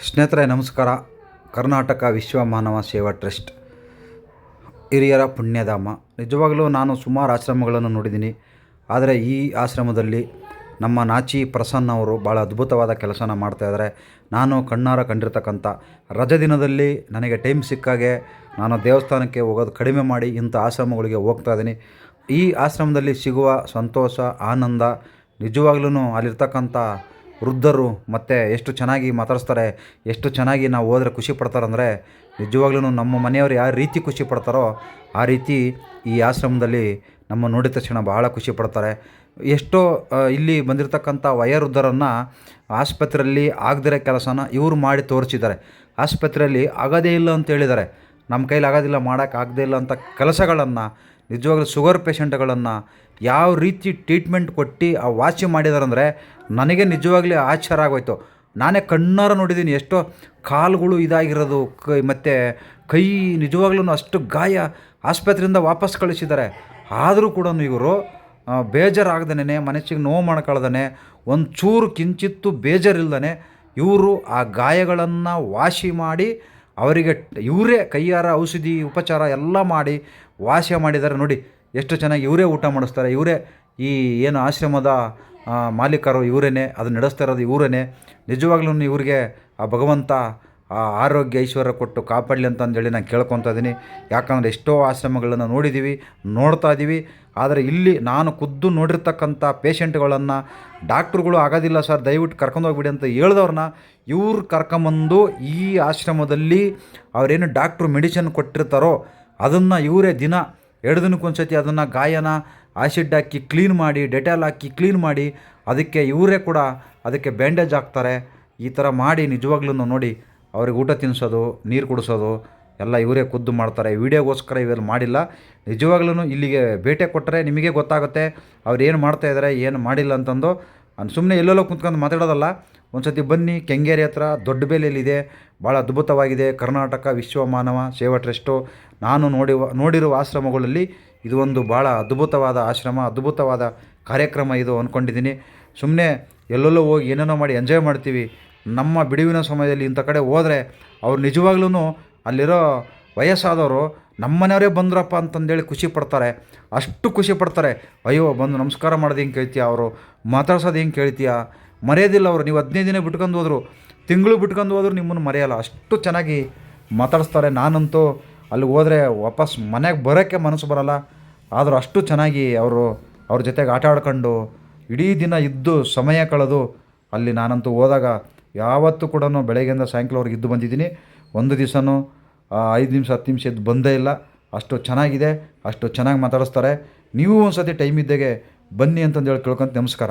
ಸ್ನೇಹಿತರೆ, ನಮಸ್ಕಾರ. ಕರ್ನಾಟಕ ವಿಶ್ವ ಮಾನವ ಸೇವಾ ಟ್ರಸ್ಟ್ ಹಿರಿಯರ ಪುಣ್ಯಧಾಮ. ನಿಜವಾಗಲೂ ನಾನು ಸುಮಾರು ಆಶ್ರಮಗಳನ್ನು ನೋಡಿದ್ದೀನಿ. ಆದರೆ ಈ ಆಶ್ರಮದಲ್ಲಿ ನಮ್ಮ ನಾಚಿ ಪ್ರಸನ್ನ ಅವರು ಭಾಳ ಅದ್ಭುತವಾದ ಕೆಲಸನ ಮಾಡ್ತಾಯಿದ್ದಾರೆ ನಾನು ಕಣ್ಣಾರ ಕಂಡಿರ್ತಕ್ಕಂಥ ರಜೆ ದಿನದಲ್ಲಿ ನನಗೆ ಟೈಮ್ ಸಿಕ್ಕಾಗೆ ನಾನು ದೇವಸ್ಥಾನಕ್ಕೆ ಹೋಗೋದು ಕಡಿಮೆ ಮಾಡಿ ಇಂಥ ಆಶ್ರಮಗಳಿಗೆ ಹೋಗ್ತಾ ಇದ್ದೀನಿ. ಈ ಆಶ್ರಮದಲ್ಲಿ ಸಿಗುವ ಸಂತೋಷ, ಆನಂದ ನಿಜವಾಗ್ಲೂ ಅಲ್ಲಿರ್ತಕ್ಕಂಥ ವೃದ್ಧರು ಮತ್ತು ಎಷ್ಟು ಚೆನ್ನಾಗಿ ಮಾತಾಡಿಸ್ತಾರೆ, ಎಷ್ಟು ಚೆನ್ನಾಗಿ ನಾವು ಹೋದ್ರೆ ಖುಷಿ ಪಡ್ತಾರಂದರೆ ನಿಜವಾಗ್ಲೂ ನಮ್ಮ ಮನೆಯವರು ಯಾವ ರೀತಿ ಖುಷಿ ಪಡ್ತಾರೋ ಆ ರೀತಿ ಈ ಆಶ್ರಮದಲ್ಲಿ ನಮ್ಮ ನೋಡಿದ ತಕ್ಷಣ ಭಾಳ ಖುಷಿ ಪಡ್ತಾರೆ. ಎಷ್ಟೋ ಇಲ್ಲಿ ಬಂದಿರತಕ್ಕಂಥ ವಯೋವೃದ್ಧರನ್ನು ಆಸ್ಪತ್ರೆಯಲ್ಲಿ ಆಗದಿರೋ ಕೆಲಸನ ಇವರು ಮಾಡಿ ತೋರಿಸಿದ್ದಾರೆ. ಆಸ್ಪತ್ರೆಯಲ್ಲಿ ಆಗೋದೇ ಇಲ್ಲ ಅಂತ ಹೇಳಿದ್ದಾರೆ. ನಮ್ಮ ಕೈಲಿ ಆಗೋದಿಲ್ಲ, ಮಾಡೋಕ್ಕೆ ಆಗದೇ ಇಲ್ಲ ಅಂತ ಕೆಲಸಗಳನ್ನು, ನಿಜವಾಗ್ಲೂ ಶುಗರ್ ಪೇಷಂಟ್ಗಳನ್ನು ಯಾವ ರೀತಿ ಟ್ರೀಟ್ಮೆಂಟ್ ಕೊಟ್ಟು ಆ ವಾಸಿ ಮಾಡಿದಾರಂದರೆ ನನಗೆ ನಿಜವಾಗ್ಲೂ ಆಶ್ಚರ್ಯ ಆಗೋಯ್ತು. ನಾನೇ ಕಣ್ಣಾರ ನೋಡಿದ್ದೀನಿ ಎಷ್ಟೋ ಕಾಲುಗಳು ಇದಾಗಿರೋದು, ಕೈ ಮತ್ತು ಕೈ ನಿಜವಾಗ್ಲೂ ಅಷ್ಟು ಗಾಯ ಆಸ್ಪತ್ರೆಯಿಂದ ವಾಪಸ್ ಕಳಿಸಿದ್ದಾರೆ. ಆದರೂ ಕೂಡ ಇವರು ಬೇಜಾರಾಗ್ದೇ ಮನಸ್ಸಿಗೆ ನೋವು ಮಾಡ್ಕೊಳ್ದೇ ಒಂದು ಚೂರು ಕಿಂಚಿತ್ತು ಬೇಜಾರಿಲ್ದೇ ಇವರು ಆ ಗಾಯಗಳನ್ನು ವಾಸಿ ಮಾಡಿ, ಅವರಿಗೆ ಇವರೇ ಕೈಯಾರ ಔಷಧಿ ಉಪಚಾರ ಎಲ್ಲ ಮಾಡಿ ವಾಸಿ ಮಾಡಿದ್ದಾರೆ. ನೋಡಿ, ಎಷ್ಟು ಚೆನ್ನಾಗಿ ಇವರೇ ಊಟ ಮಾಡಿಸ್ತಾರೆ, ಇವರೇ ಈ ಏನು ಆಶ್ರಮದ ಮಾಲೀಕರು ಇವರೇನೆ, ಅದು ನಡೆಸ್ತಾ ಇರೋದು ಇವರೇನೆ. ನಿಜವಾಗ್ಲೂ ಇವ್ರಿಗೆ ಆ ಭಗವಂತ ಆ ಆರೋಗ್ಯ ಐಶ್ವರ್ಯ ಕೊಟ್ಟು ಕಾಪಾಡಲಿ ಅಂತಂದೇಳಿ ನಾನು ಕೇಳ್ಕೊತಾ ಇದ್ದೀನಿ ಯಾಕಂದರೆ ಎಷ್ಟೋ ಆಶ್ರಮಗಳನ್ನು ನೋಡಿದ್ದೀವಿ ನೋಡ್ತಾ ಇದ್ದೀವಿ ಆದರೆ ಇಲ್ಲಿ ನಾನು ಖುದ್ದು ನೋಡಿರ್ತಕ್ಕಂಥ ಪೇಷಂಟ್ಗಳನ್ನು ಡಾಕ್ಟ್ರುಗಳು ಆಗೋದಿಲ್ಲ ಸರ್, ದಯವಿಟ್ಟು ಕರ್ಕೊಂಡೋಗ್ಬಿಡಿ ಅಂತ ಹೇಳ್ದವ್ರನ್ನ ಇವ್ರು ಕರ್ಕೊಂಬಂದು ಈ ಆಶ್ರಮದಲ್ಲಿ ಅವರೇನು ಡಾಕ್ಟ್ರು ಮೆಡಿಸಿನ್ ಕೊಟ್ಟಿರ್ತಾರೋ, ಅದನ್ನು ಇವರೇ ದಿನ ಎರಡು ದಿನಕ್ಕೊಂದ್ಸತಿ ಅದನ್ನು ಗಾಯನ ಆಸಿಡ್ ಹಾಕಿ ಕ್ಲೀನ್ ಮಾಡಿ, ಡೆಟಾಲ್ ಹಾಕಿ ಕ್ಲೀನ್ ಮಾಡಿ, ಅದಕ್ಕೆ ಇವರೇ ಕೂಡ ಅದಕ್ಕೆ ಬ್ಯಾಂಡೇಜ್ ಹಾಕ್ತಾರೆ. ಈ ಥರ ಮಾಡಿ ನಿಜವಾಗ್ಲೂ ನೋಡಿ, ಅವ್ರಿಗೆ ಊಟ ತಿನ್ನಿಸೋದು, ನೀರು ಕುಡಿಸೋದು, ಎಲ್ಲ ಇವರೇ ಖುದ್ದು ಮಾಡ್ತಾರೆ. ವಿಡಿಯೋಗೋಸ್ಕರ ಇವೆಲ್ಲ ಮಾಡಿಲ್ಲ. ನಿಜವಾಗ್ಲೂ ಇಲ್ಲಿಗೆ ಭೇಟಿ ಕೊಟ್ಟರೆ ನಿಮಗೆ ಗೊತ್ತಾಗುತ್ತೆ, ಅವ್ರು ಏನು ಮಾಡ್ತಾಯಿದ್ದಾರೆ ಏನು ಮಾಡಿಲ್ಲ ಅಂತಂದು. ಸುಮ್ಮನೆ ಎಲ್ಲೆಲ್ಲೋ ಕುಂತ್ಕೊಂಡು ಮಾತಾಡೋದಲ್ಲ ಒಂದು ಸತಿ ಬನ್ನಿ, ಕೆಂಗೇರಿ ಹತ್ರ ದೊಡ್ಡ ಬೇಲೆಯಲ್ಲಿದೆ ಭಾಳ ಅದ್ಭುತವಾಗಿದೆ. ಕರ್ನಾಟಕ ವಿಶ್ವ ಮಾನವ ಸೇವಾ ಟ್ರಸ್ಟು. ನಾನು ನೋಡಿ ನೋಡಿರುವ ಆಶ್ರಮಗಳಲ್ಲಿ ಇದು ಒಂದು ಭಾಳ ಅದ್ಭುತವಾದ ಆಶ್ರಮ, ಅದ್ಭುತವಾದ ಕಾರ್ಯಕ್ರಮ ಇದು ಅಂದ್ಕೊಂಡಿದ್ದೀನಿ ಸುಮ್ಮನೆ ಎಲ್ಲೆಲ್ಲೋ ಹೋಗಿ ಏನೇನೋ ಮಾಡಿ ಎಂಜಾಯ್ ಮಾಡ್ತೀವಿ. ನಮ್ಮ ಬಿಡುವಿನ ಸಮಯದಲ್ಲಿ ಇಂಥ ಕಡೆ ಹೋದರೆ ಅವ್ರು ನಿಜವಾಗ್ಲೂ ಅಲ್ಲಿರೋ ವಯಸ್ಸಾದವರು ನಮ್ಮನೆಯವರೇ ಬಂದ್ರಪ್ಪ ಅಂತಂದೇಳಿ ಖುಷಿ ಪಡ್ತಾರೆ. ಅಷ್ಟು ಖುಷಿ ಪಡ್ತಾರೆ. ಅಯ್ಯೋ, ಬಂದು ನಮಸ್ಕಾರ ಮಾಡೋದು ಹೆಂಗೆ ಕೇಳ್ತೀಯ ಅವರು? ಮಾತಾಡ್ಸೋದು ಹೆಂಗೆ ಕೇಳ್ತೀಯ? ಮರೆಯೋದಿಲ್ಲ ಅವರು. ನೀವು ಹದಿನೈದು ದಿನ ಬಿಟ್ಕೊಂಡು ಹೋದರು. ತಿಂಗಳು ಬಿಟ್ಕೊಂಡು ಹೋದ್ರು ನಿಮ್ಮನ್ನು ಮರೆಯಲ್ಲ. ಅಷ್ಟು ಚೆನ್ನಾಗಿ ಮಾತಾಡಿಸ್ತಾರೆ. ನಾನಂತೂ ಅಲ್ಲಿಗೆ ಹೋದರೆ ವಾಪಸ್ ಮನೆಗೆ ಬರೋಕ್ಕೆ ಮನಸ್ಸು ಬರಲ್ಲ. ಆದರೂ ಅಷ್ಟು ಚೆನ್ನಾಗಿ ಅವರು ಅವ್ರ ಜೊತೆಗೆ ಆಟ ಆಡ್ಕೊಂಡು ಇಡೀ ದಿನ ಇದ್ದು ಸಮಯ ಕಳೆದು ಅಲ್ಲಿ ನಾನಂತೂ ಹೋದಾಗ ಯಾವತ್ತೂ ಕೂಡ ಬೆಳಗ್ಗೆಯಿಂದ ಸಾಯಂಕಾಲವರೆಗೆ ಇದ್ದು ಬಂದಿದ್ದೀನಿ. ಒಂದು ದಿವಸನೂ ಐದು ನಿಮಿಷ, ಹತ್ತು ನಿಮಿಷ ಇದ್ದು ಬಂದೇ ಇಲ್ಲ. ಅಷ್ಟು ಚೆನ್ನಾಗಿದೆ, ಅಷ್ಟು ಚೆನ್ನಾಗಿ ಮಾತಾಡಿಸ್ತಾರೆ. ನೀವು ಒಂದು ಸತಿ ಟೈಮ್ ಇದ್ದಾಗೆ ಬನ್ನಿ ಅಂತಂದೇಳಿ ಕೇಳ್ಕೊಂತ ನಮಸ್ಕಾರ.